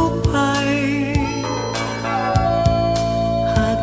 ุ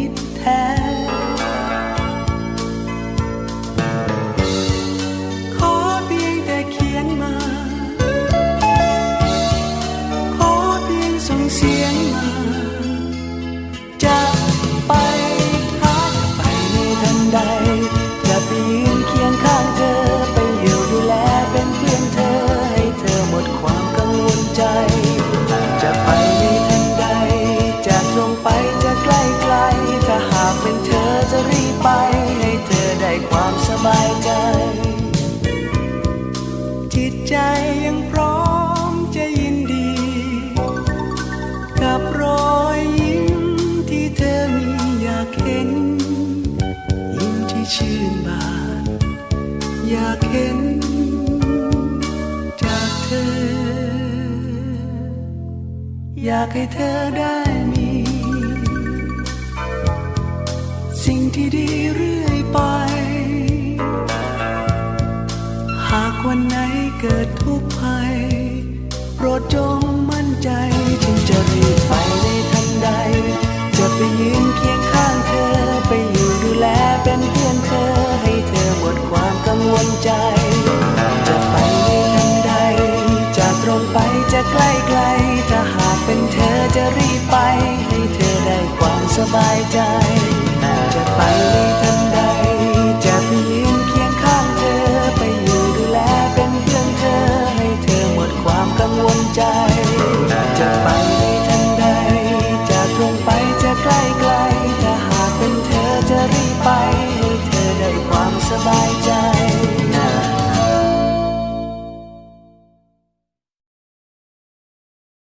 ิ อยากเห็นจากเธอ อยากให้เธอได้มี สิ่งที่ดีเรื่อยไป หากวันไหนเกิดทุกข์ภัยโปรดจง จะใกล้ไกล ถ้าหากเป็นเธอจะรีบไป ให้เธอได้ความสบายใจ